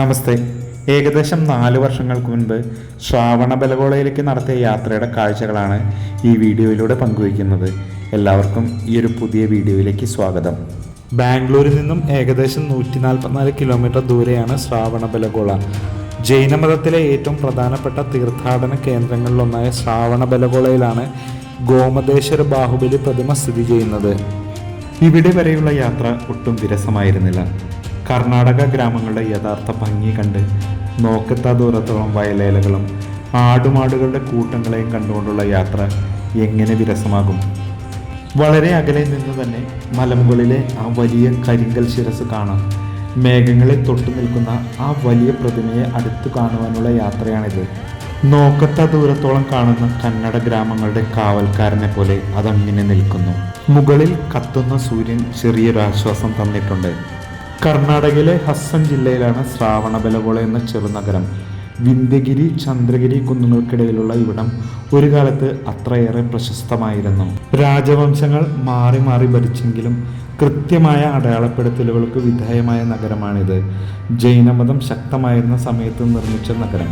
നമസ്തേ. ഏകദേശം നാല് വർഷങ്ങൾക്ക് മുൻപ് ശ്രാവണ ബലഗോളയിലേക്ക് നടത്തിയ യാത്രയുടെ കാഴ്ചകളാണ് ഈ വീഡിയോയിലൂടെ പങ്കുവയ്ക്കുന്നത്. എല്ലാവർക്കും ഈ ഒരു പുതിയ വീഡിയോയിലേക്ക് സ്വാഗതം. ബാംഗ്ലൂരിൽ നിന്നും ഏകദേശം നൂറ്റി നാൽപ്പത്തിനാല് കിലോമീറ്റർ ദൂരെയാണ് ശ്രാവണ ബലഗോള. ജൈനമതത്തിലെ ഏറ്റവും പ്രധാനപ്പെട്ട തീർത്ഥാടന കേന്ദ്രങ്ങളിലൊന്നായ ശ്രാവണ ബലഗോളയിലാണ് ഗോമതേശ്വര ബാഹുബലി പ്രതിമ സ്ഥിതി ചെയ്യുന്നത്. ഇവിടെ വരെയുള്ള യാത്ര ഒട്ടും വിരസമായിരുന്നില്ല. കർണാടക ഗ്രാമങ്ങളുടെ യഥാർത്ഥ ഭംഗി കണ്ട് നോക്കെത്താ ദൂരത്തോളം വയലേലകളും ആടുമാടുകളുടെ കൂട്ടങ്ങളെയും കണ്ടുകൊണ്ടുള്ള യാത്ര എങ്ങനെ വിരസമാകും? വളരെ അകലെ നിന്ന് തന്നെ മലമുകളിലെ ആ വലിയ കരിങ്കൽ ശിരസ് കാണാം. മേഘങ്ങളെ തൊട്ടു നിൽക്കുന്ന ആ വലിയ പ്രതിമയെ അടുത്തു കാണുവാനുള്ള യാത്രയാണിത്. നോക്കത്ത ദൂരത്തോളം കാണുന്ന കന്നഡ ഗ്രാമങ്ങളുടെ കാവൽക്കാരനെ പോലെ അതങ്ങനെ നിൽക്കുന്നു. മുകളിൽ കത്തുന്ന സൂര്യൻ ചെറിയൊരാശ്വാസം തന്നിട്ടുണ്ട്. കർണാടകയിലെ ഹസ്സൻ ജില്ലയിലാണ് ശ്രാവണബലഗോള എന്ന ചെറുനഗരം വിന്ധ്യഗിരി ചന്ദ്രഗിരി കുന്നുകൾക്കിടയിലുള്ള ഇവിടം ഒരു കാലത്ത് അത്രയേറെ പ്രശസ്തമായിരുന്നു. രാജവംശങ്ങൾ മാറി മാറി ഭരിച്ചെങ്കിലും കൃത്യമായ അടയാളപ്പെടുത്തലുകൾക്ക് വിധേയമായ നഗരമാണിത്. ജൈനമതം ശക്തമായിരുന്ന സമയത്ത് നിർമ്മിച്ച നഗരം.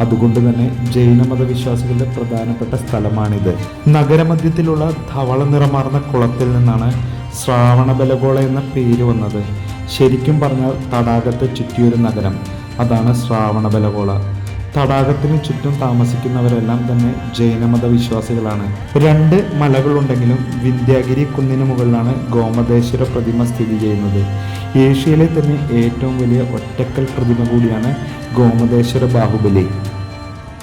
അതുകൊണ്ട് തന്നെ ജൈനമത വിശ്വാസികളുടെ പ്രധാനപ്പെട്ട സ്ഥലമാണിത്. നഗരമധ്യത്തിലുള്ള ധവള നിറമാർന്ന കുളത്തിൽ നിന്നാണ് ശ്രാവണബലഗോള എന്ന പേര് വന്നത്. ശരിക്കും പറഞ്ഞാൽ തടാകത്തെ ചുറ്റിയൊരു നഗരം. അതാണ് ശ്രാവണബലഗോള തടാകത്തിന് ചുറ്റും താമസിക്കുന്നവരെല്ലാം തന്നെ ജൈനമത വിശ്വാസികളാണ് രണ്ട് മലകളുണ്ടെങ്കിലും വിന്ധ്യാഗിരി കുന്നിന് മുകളിലാണ് ഗോമതേശ്വര പ്രതിമ സ്ഥിതി ചെയ്യുന്നത്. ഏഷ്യയിലെ തന്നെ ഏറ്റവും വലിയ ഒറ്റക്കൽ പ്രതിമ കൂടിയാണ് ഗോമതേശ്വര ബാഹുബലി.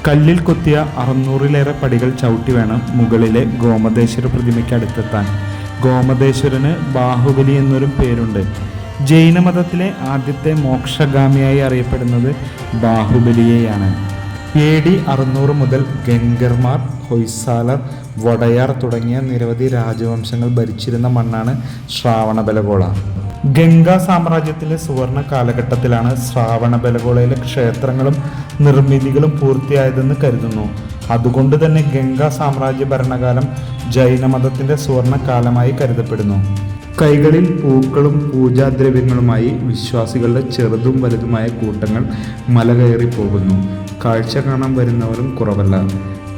കല്ലിൽ കൊത്തിയ അറുന്നൂറിലേറെ പടികൾ ചവിട്ടി വേണം മുകളിലെ ഗോമതേശ്വര പ്രതിമയ്ക്ക് അടുത്തെത്താൻ. ഗോമതേശ്വരന് ബാഹുബലി എന്നൊരു പേരുണ്ട്. ജൈനമതത്തിലെ ആദ്യത്തെ മോക്ഷഗാമിയായി അറിയപ്പെടുന്നത് ബാഹുബലിയെയാണ്. എ ഡി അറുന്നൂറ് മുതൽ ഗംഗർമാർ ഹൊയ്സാലർ വടയാർ തുടങ്ങിയ നിരവധി രാജവംശങ്ങൾ ഭരിച്ചിരുന്ന മണ്ണാണ് ശ്രാവണബലഗോള. ഗംഗാ സാമ്രാജ്യത്തിലെ സുവർണ കാലഘട്ടത്തിലാണ് ശ്രാവണബലഗോളയിലെ ക്ഷേത്രങ്ങളും നിർമ്മിതികളും പൂർത്തിയായതെന്ന് കരുതുന്നു. അതുകൊണ്ട് തന്നെ ഗംഗാ സാമ്രാജ്യ ഭരണകാലം ജൈനമതത്തിന്റെ സുവർണ കാലമായി കരുതപ്പെടുന്നു. കൈകളിൽ പൂക്കളും പൂജാദ്രവ്യങ്ങളുമായി വിശ്വാസികളുടെ ചെറുതും വലുതുമായ കൂട്ടങ്ങൾ മല കയറി പോകുന്നു കാഴ്ച കാണാൻ വരുന്നവരും കുറവല്ല.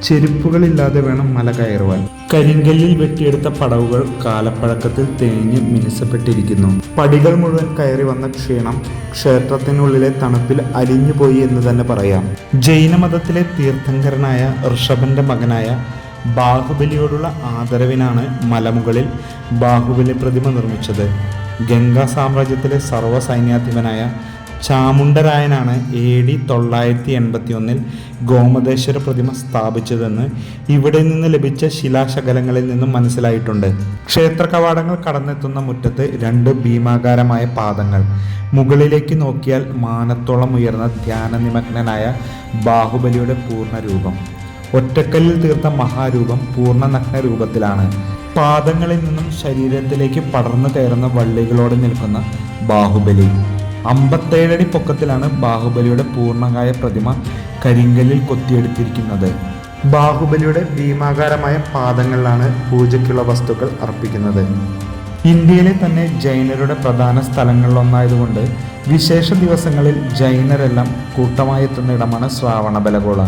ചെരുപ്പുകളില്ലാതെ വേണം മല കയറുവാൻ. കരിങ്കല്ലിൽ വെട്ടിയെടുത്ത പടവുകൾ കാലപ്പഴക്കത്തിൽ തേഞ്ഞ് മിനുസപ്പെട്ടിരിക്കുന്നു. പടികൾ മുഴുവൻ കയറി വന്ന ക്ഷീണം ക്ഷേത്രത്തിനുള്ളിലെ തണുപ്പിൽ അലിഞ്ഞുപോയി എന്ന് തന്നെ പറയാം. ജൈനമതത്തിലെ തീർത്ഥങ്കരനായ ഋഷഭന്റെ മകനായ ബാഹുബലിയോടുള്ള ആദരവിനാണ് മലമുകളിൽ ബാഹുബലി പ്രതിമ നിർമ്മിച്ചത്. ഗംഗാ സാമ്രാജ്യത്തിലെ സർവ സൈന്യാധിപനായ ചാമുണ്ടരായനാണ് എ ഡി തൊള്ളായിരത്തി എൺപത്തി ഒന്നിൽ ഗോമതേശ്വര പ്രതിമ സ്ഥാപിച്ചതെന്ന് ഇവിടെ നിന്ന് ലഭിച്ച ശിലാശകലങ്ങളിൽ നിന്നും മനസ്സിലായിട്ടുണ്ട്. ക്ഷേത്ര കവാടങ്ങൾ കടന്നെത്തുന്ന മുറ്റത്ത് രണ്ട് ഭീമാകാരമായ പാദങ്ങൾ. മുകളിലേക്ക് നോക്കിയാൽ മാനത്തോളം ഉയർന്ന ധ്യാനനിമഗ്നനായ ബാഹുബലിയുടെ പൂർണ രൂപം. ഒറ്റക്കല്ലിൽ തീർത്ത മഹാരൂപം പൂർണ നഗ്ന രൂപത്തിലാണ് പാദങ്ങളിൽ നിന്നും ശരീരത്തിലേക്ക് പടർന്നു കയറുന്ന വള്ളികളോട് നിൽക്കുന്ന ബാഹുബലി. അമ്പത്തേഴടി പൊക്കത്തിലാണ് ബാഹുബലിയുടെ പൂർണകായ പ്രതിമ കരിങ്കല്ലിൽ കൊത്തിയെടുത്തിരിക്കുന്നത്. ബാഹുബലിയുടെ ഭീമാകാരമായ പാദങ്ങളിലാണ് പൂജയ്ക്കുള്ള വസ്തുക്കൾ അർപ്പിക്കുന്നത്. ഇന്ത്യയിലെ തന്നെ ജൈനരുടെ പ്രധാന സ്ഥലങ്ങളിലൊന്നായതുകൊണ്ട് വിശേഷ ദിവസങ്ങളിൽ ജൈനരെല്ലാം കൂട്ടമായി എത്തുന്ന ഇടമാണ് ശ്രാവണബലഗോള.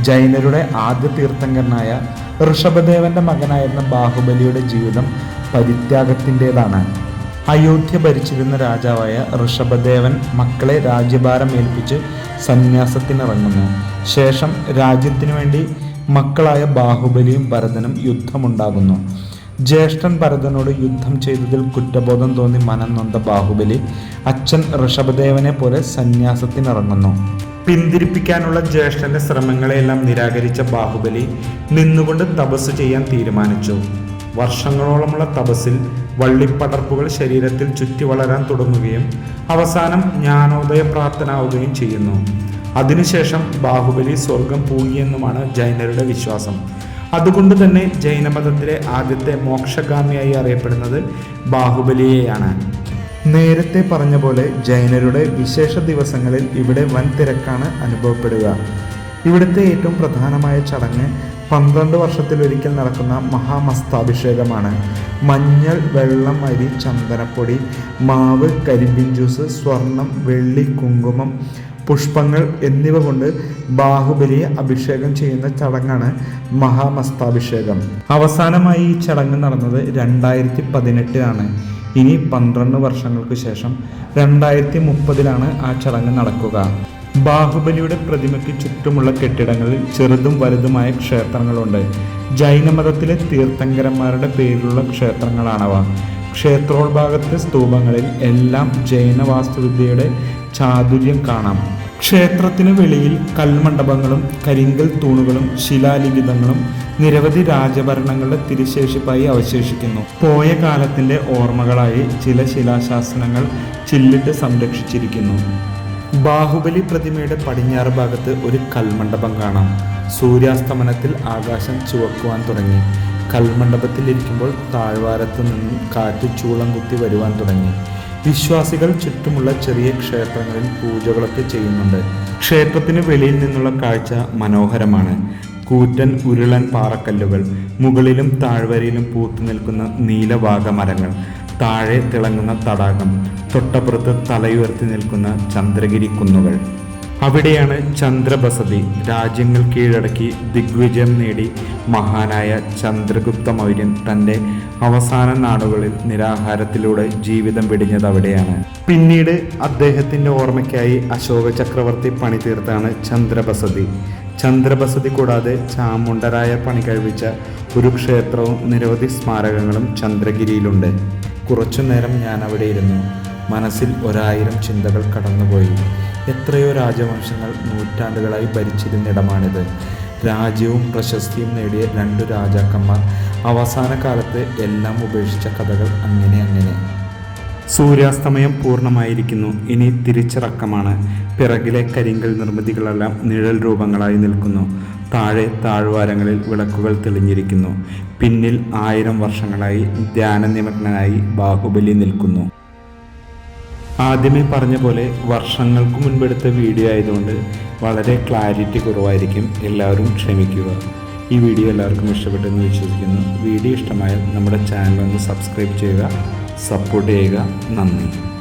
ജൈനരുടെ ആദ്യ തീർത്ഥങ്കരനായ ഋഷഭദേവന്റെ മകനായിരുന്ന ബാഹുബലിയുടെ ജീവിതം പരിത്യാഗത്തിന്റെതാണ്. അയോധ്യ ഭരിച്ചിരുന്ന രാജാവായ ഋഷഭദേവൻ മക്കളെ രാജ്യഭാരം ഏൽപ്പിച്ച് സന്യാസത്തിനിറങ്ങുന്നു. ശേഷം രാജ്യത്തിനു വേണ്ടി മക്കളായ ബാഹുബലിയും ഭരതനും യുദ്ധമുണ്ടാകുന്നു. ജ്യേഷ്ഠൻ ഭരതനോട് യുദ്ധം ചെയ്തതിൽ കുറ്റബോധം തോന്നി മനം നൊന്ത ബാഹുബലി അച്ഛൻ ഋഷഭദേവനെ പോലെ സന്യാസത്തിനിറങ്ങുന്നു. പിന്തിരിപ്പിക്കാനുള്ള ജ്യേഷ്ഠന്റെ ശ്രമങ്ങളെയെല്ലാം നിരാകരിച്ച ബാഹുബലി നിന്നുകൊണ്ട് തപസ് ചെയ്യാൻ തീരുമാനിച്ചു. വർഷങ്ങളോളമുള്ള തപസ്സിൽ വള്ളിപ്പടർപ്പുകൾ ശരീരത്തിൽ ചുറ്റി വളരാൻ തുടങ്ങുകയും അവസാനം ജ്ഞാനോദയ പ്രാപ്തനാവുകയും ചെയ്യുന്നു. അതിനുശേഷം ബാഹുബലി സ്വർഗം പൂങ്ങിയെന്നുമാണ് ജൈനരുടെ വിശ്വാസം. അതുകൊണ്ട് തന്നെ ജൈനമതത്തിലെ ആദ്യത്തെ മോക്ഷഗാമിയായി അറിയപ്പെടുന്നത് ബാഹുബലിയെയാണ്. നേരത്തെ പറഞ്ഞ പോലെ ജൈനരുടെ വിശേഷ ദിവസങ്ങളിൽ ഇവിടെ വൻ തിരക്കാണ് അനുഭവപ്പെടുക. ഇവിടുത്തെ ഏറ്റവും പ്രധാനമായ ചടങ്ങ് പന്ത്രണ്ട് വർഷത്തിലൊരിക്കൽ നടക്കുന്ന മഹാമസ്താഭിഷേകമാണ്. മഞ്ഞൾ വെള്ളം അരി ചന്ദനപ്പൊടി മാവ് കരിമ്പിൻ ജ്യൂസ് സ്വർണം വെള്ളി കുങ്കുമം പുഷ്പങ്ങൾ എന്നിവ കൊണ്ട് ബാഹുബലിയെ അഭിഷേകം ചെയ്യുന്ന ചടങ്ങാണ് മഹാമസ്താഭിഷേകം. അവസാനമായി ഈ ചടങ്ങ് നടന്നത് രണ്ടായിരത്തി പതിനെട്ടിലാണ് ഇനി പന്ത്രണ്ട് വർഷങ്ങൾക്ക് ശേഷം രണ്ടായിരത്തി മുപ്പതിലാണ് ആ ചടങ്ങ് നടക്കുക. ബാഹുബലിയുടെ പ്രതിമയ്ക്ക് ചുറ്റുമുള്ള കെട്ടിടങ്ങളിൽ ചെറുതും വലുതുമായ ക്ഷേത്രങ്ങളുണ്ട്. ജൈനമതത്തിലെ തീർത്ഥങ്കരന്മാരുടെ പേരിലുള്ള ക്ഷേത്രങ്ങളാണവ. ക്ഷേത്രോത്ഭാഗത്തെ സ്തൂപങ്ങളിൽ എല്ലാം ജൈന വാസ്തുവിദ്യയുടെ ചാതുര്യം കാണാം. ക്ഷേത്രത്തിന് വെളിയിൽ കൽമണ്ഡപങ്ങളും കരിങ്കൽ തൂണുകളും ശിലാലിഖിതങ്ങളും നിരവധി രാജഭരണങ്ങളുടെ തിരിശേഷിപ്പായി അവശേഷിക്കുന്നു. പോയ കാലത്തിന്റെ ഓർമ്മകളായി ചില ശിലാശാസനങ്ങൾ ചില്ലിട്ട് സംരക്ഷിച്ചിരിക്കുന്നു. ബാഹുബലി പ്രതിമയുടെ പടിഞ്ഞാറ് ഭാഗത്ത് ഒരു കൽമണ്ഡപം കാണാം. സൂര്യാസ്തമനത്തിൽ ആകാശം ചുവക്കുവാൻ തുടങ്ങി. കൽമണ്ഡപത്തിൽ ഇരിക്കുമ്പോൾ താഴ്വാരത്ത് നിന്നും കാറ്റ് ചൂളം കുത്തി വരുവാൻ തുടങ്ങി. വിശ്വാസികൾ ചുറ്റുമുള്ള ചെറിയ ക്ഷേത്രങ്ങളിൽ പൂജകളൊക്കെ ചെയ്യുന്നുണ്ട്. ക്ഷേത്രത്തിന് വെളിയിൽ നിന്നുള്ള കാഴ്ച മനോഹരമാണ്. കൂറ്റൻ ഉരുളൻ പാറക്കല്ലുകൾ മുകളിലും താഴ്വരയിലും പൂത്തു നിൽക്കുന്ന നീലവാഗ മരങ്ങൾ താഴെ തിളങ്ങുന്ന തടാകം തൊട്ടപ്പുറത്ത് തലയുയർത്തി നിൽക്കുന്ന ചന്ദ്രഗിരി കുന്നുകൾ. അവിടെയാണ് ചന്ദ്രബസതി രാജ്യങ്ങൾ കീഴടക്കി ദിഗ്വിജയം നേടി മഹാനായ ചന്ദ്രഗുപ്ത മൗര്യൻ തന്റെ അവസാന നാടുകളിൽ നിരാഹാരത്തിലൂടെ ജീവിതം വെടിഞ്ഞത് അവിടെയാണ്. പിന്നീട് അദ്ദേഹത്തിന്റെ ഓർമ്മയ്ക്കായി അശോക ചക്രവർത്തി പണി തീർത്താണ് ചന്ദ്രബസതി. ചന്ദ്രബസതി കൂടാതെ ചാമുണ്ടരായ പണി കഴിപ്പിച്ച ഒരു ക്ഷേത്രവും നിരവധി സ്മാരകങ്ങളും ചന്ദ്രഗിരിയിലുണ്ട്. കുറച്ചു നേരം ഞാൻ അവിടെ ഇരുന്നു. മനസ്സിൽ ഒരായിരം ചിന്തകൾ കടന്നുപോയി. എത്രയോ രാജവംശങ്ങൾ നൂറ്റാണ്ടുകളായി ഭരിച്ചിരുന്നിടമാണിത് രാജ്യവും പ്രശസ്തിയും നേടിയ രണ്ടു രാജാക്കന്മാർ അവസാന കാലത്ത് എല്ലാം ഉപേക്ഷിച്ച കഥകൾ അങ്ങനെ അങ്ങനെ. സൂര്യാസ്തമയം പൂർണമായിരിക്കുന്നു. ഇനി തിരിച്ചിറക്കമാണ്. പിറകിലെ കരിങ്കൽ നിർമ്മിതികളെല്ലാം നിഴൽ രൂപങ്ങളായി നിൽക്കുന്നു. താഴെ താഴ്വാരങ്ങളിൽ വിളക്കുകൾ തെളിഞ്ഞിരിക്കുന്നു. പിന്നിൽ ആയിരം വർഷങ്ങളായി ധ്യാനനിമഗ്നനായി ബാഹുബലി നിൽക്കുന്നു. ആദ്യമേ പറഞ്ഞ പോലെ വർഷങ്ങൾക്ക് മുൻപെടുത്ത വീഡിയോ ആയതുകൊണ്ട് വളരെ ക്ലാരിറ്റി കുറവായിരിക്കും. എല്ലാവരും ക്ഷമിക്കുക. ഈ വീഡിയോ എല്ലാവർക്കും ഇഷ്ടപ്പെട്ടെന്ന് വിശ്വസിക്കുന്നു. വീഡിയോ ഇഷ്ടമായാൽ നമ്മുടെ ചാനൽ ഒന്ന് സബ്സ്ക്രൈബ് ചെയ്യുക സപ്പോർട്ട് ചെയ്യുക. നന്ദി.